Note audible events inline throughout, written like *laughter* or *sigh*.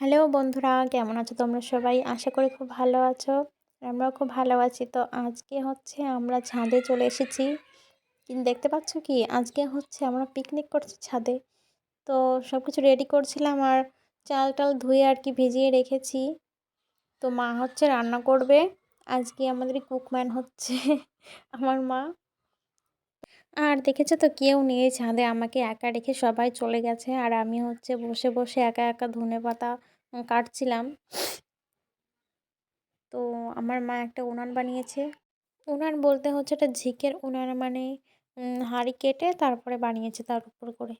Hello বন্ধুরা, কেমন আছো তোমরা সবাই? আশা করি খুব ভালো আছো। আমরাও খুব ভালো আছি। তো আজকে হচ্ছে আমরা ছাদে চলে এসেছি। কিন্তু দেখতে পাচ্ছ কি? আজকে হচ্ছে আমরা পিকনিক করছি ছাদে। তো সব কিছু রেডি করছিলাম আর চাল টাল ধুয়ে আর কি ভিজিয়ে রেখেছি। তো মা হচ্ছে রান্না করবে। আজকে আমাদের কুকম্যান হচ্ছে *laughs* আমার মা। আর দেখেছ তো, কেউ নেই ছাদে। আমাকে একা রেখে সবাই চলে গেছে। আর আমি হচ্ছে বসে বসে একা একা ধনে পাতা কাটছিলাম। তো আমার মা একটা উনান বানিয়েছে। উনান বলতে হচ্ছে একটা ঝিকের উনান মানে হাঁড়ি কেটে তারপরে বানিয়েছে তার উপর করে।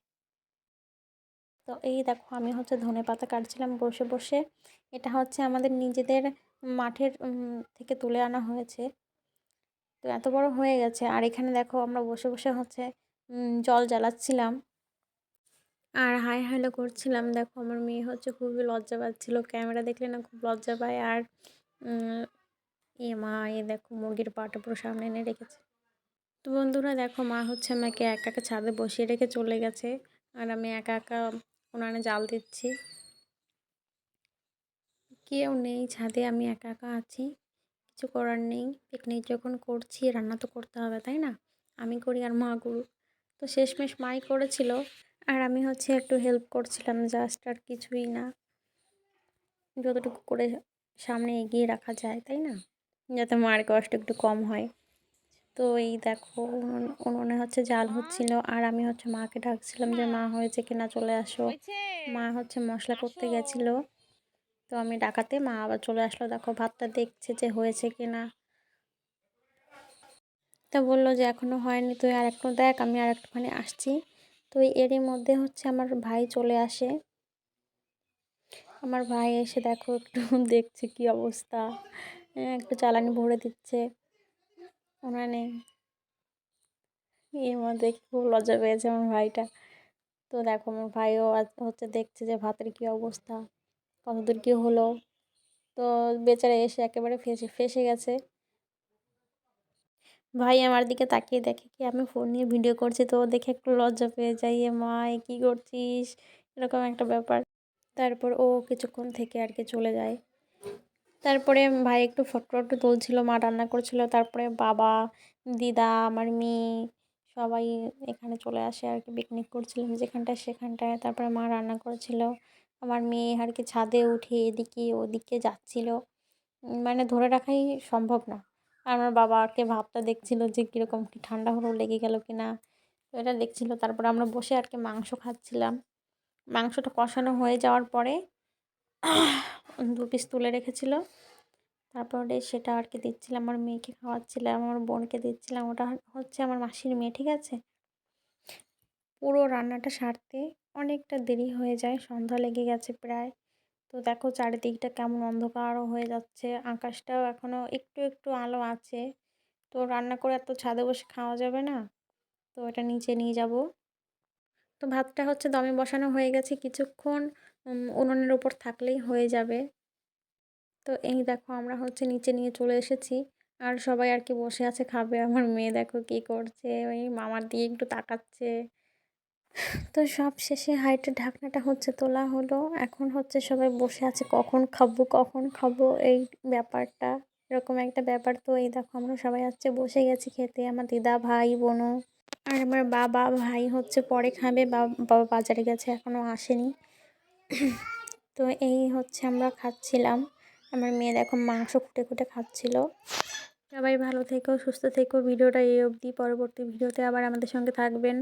তো এই দেখো আমি হচ্ছে ধনে পাতা কাটছিলাম বসে বসে। এটা হচ্ছে আমাদের নিজেদের মাঠের থেকে তুলে আনা হয়েছে। তো এত বড় হয়ে গেছে। আর এখানে দেখো আমরা বসে বসে হচ্ছে জল জ্বালাচ্ছিলাম। আর হাই হ্যালো করছিলাম। দেখো, আমার মেয়ে হচ্ছে খুবই লজ্জা পাচ্ছিল। ক্যামেরা দেখলে না খুব লজ্জা পায়। আর এ মা, এ দেখো, মুরগির পাটা পুরো সামনে এনে রেখেছে। তো বন্ধুরা, দেখো, মা হচ্ছে আমাকে একা একা ছাদে বসিয়ে রেখে চলে গেছে। আর আমি একা একা উনানে জাল দিচ্ছি। কেউ নেই ছাদে, আমি একা একা আছি। কিছু করার নেই। পিকনিক যখন করছি, রান্না তো করতে হবে, তাই না? আমি করি আর মা করুক। তো শেষমেশ মাই করেছিল। আর আমি হচ্ছে একটু হেল্প করছিলাম জাস্ট আর কিছুই না। যতটুকু করে সামনে এগিয়ে রাখা যায় তাই না? যাতে মার কষ্ট একটু কম হয়। তো এই দেখো উনুনে হচ্ছে জাল হচ্ছিল আর আমি হচ্ছে মাকে ডাকছিলাম যে মা হয়েছে কিনা চলে আসো। মা হচ্ছে মশলা করতে গেছিল। তো আমি ডাকাতে মা আবার চলে আসলো। দেখো ভাতটা দেখছে যে হয়েছে কিনা। তা বলল যে এখনও হয়নি তুই আর একটু দেখ আমি আর একটুখানি আসছি। তো এরই মধ্যে হচ্ছে আমার ভাই চলে আসে। আমার ভাই এসে দেখো একটু *laughs* দেখছে কি অবস্থা। একটু চালানি ভরে দিচ্ছে। উনানে এর মধ্যে খুব লজ্জা পেয়েছে আমার ভাইটা। তো দেখো আমার ভাইও হচ্ছে দেখছে যে ভাতের কি অবস্থা, কতদূর কী হলো। তো বেচারা এসে একেবারে ফেসে ফেসে গেছে। ভাই আমার দিকে তাকিয়ে দেখে কি আমি ফোন নিয়ে ভিডিও করছি? তো দেখে একটু লজ্জা পেয়ে যাই এ মা, এ কী করছিস? এরকম একটা ব্যাপার। তারপর ও কিছুক্ষণ থেকে আর কি চলে যায়। তারপরে ভাই একটু ফটো ফটো তুলছিল, মা রান্না করছিল। তারপরে বাবা, দিদা, আমার মেয়ে সবাই এখানে চলে আসে আর কি পিকনিক করছিলাম যেখানটায় সেখানটায়। তারপরে মা রান্না করেছিল। আমার মেয়ে আর কি ছাদে উঠে এদিকে ওদিকে যাচ্ছিল। মানে ধরে রাখাই সম্ভব না। আর আমার বাবাকে ভাবটা দেখছিল যে কীরকম কি ঠান্ডা হলো, লেগে গেল কি না তো এটা দেখছিল, তারপরে আমরা বসে আর কি মাংস খাচ্ছিলাম। মাংসটা কষানো হয়ে যাওয়ার পরে *coughs* দু পিস তুলে রেখেছিল। তারপরে সেটা আর কি দিচ্ছিলাম, আমার মেয়েকে খাওয়াচ্ছিলাম, আমার বোনকে দিচ্ছিলাম। ওটা হচ্ছে আমার মাসির মেয়ে, ঠিক আছে? পুরো রান্নাটা সারতে অনেকটা দেরি হয়ে যায়, সন্ধ্যা লেগে গেছে প্রায়। তো দেখো চারিদিকটা কেমন অন্ধকারও হয়ে যাচ্ছে, আকাশটাও এখনও একটু একটু আলো আছে। তো রান্না করে এত ছাদে বসে খাওয়া যাবে না, তো এটা নিচে নিয়ে যাব। তো ভাতটা হচ্ছে দমে বসানো হয়ে গেছে কিছুক্ষণ উনুনের ওপর থাকলেই হয়ে যাবে। তো এই দেখো আমরা হচ্ছে নিচে নিয়ে চলে এসেছি। আর সবাই আর কি বসে আছে, খাবে আমার মেয়ে দেখো কী করছে, ওই মামার দিয়ে একটু তাকাচ্ছে। তো সব শেষে হাইটের ঢাকনাটা হচ্ছে তোলা হলো। এখন হচ্ছে সবাই বসে আছে, কখন খাব কখন খাব, এই ব্যাপারটা। এরকম একটা ব্যাপার। তো এই দেখো, আমরা সবাই হচ্ছে বসে গেছি খেতে, আমার দিদা ভাই, বোনও। আর আমার বাবা ভাই হচ্ছে পরে খাবে বাবা বাজারে গেছে, এখনও আসেনি। তো এই হচ্ছে আমরা খাচ্ছিলাম। আমার মেয়ে দেখো মাংস কুটে কুটে খাচ্ছিল। সবাই ভালো থেকো, সুস্থ থেকো। ভিডিওটা এই অবধি। পরবর্তী ভিডিওতে আবার আমাদের সঙ্গে থাকবেন।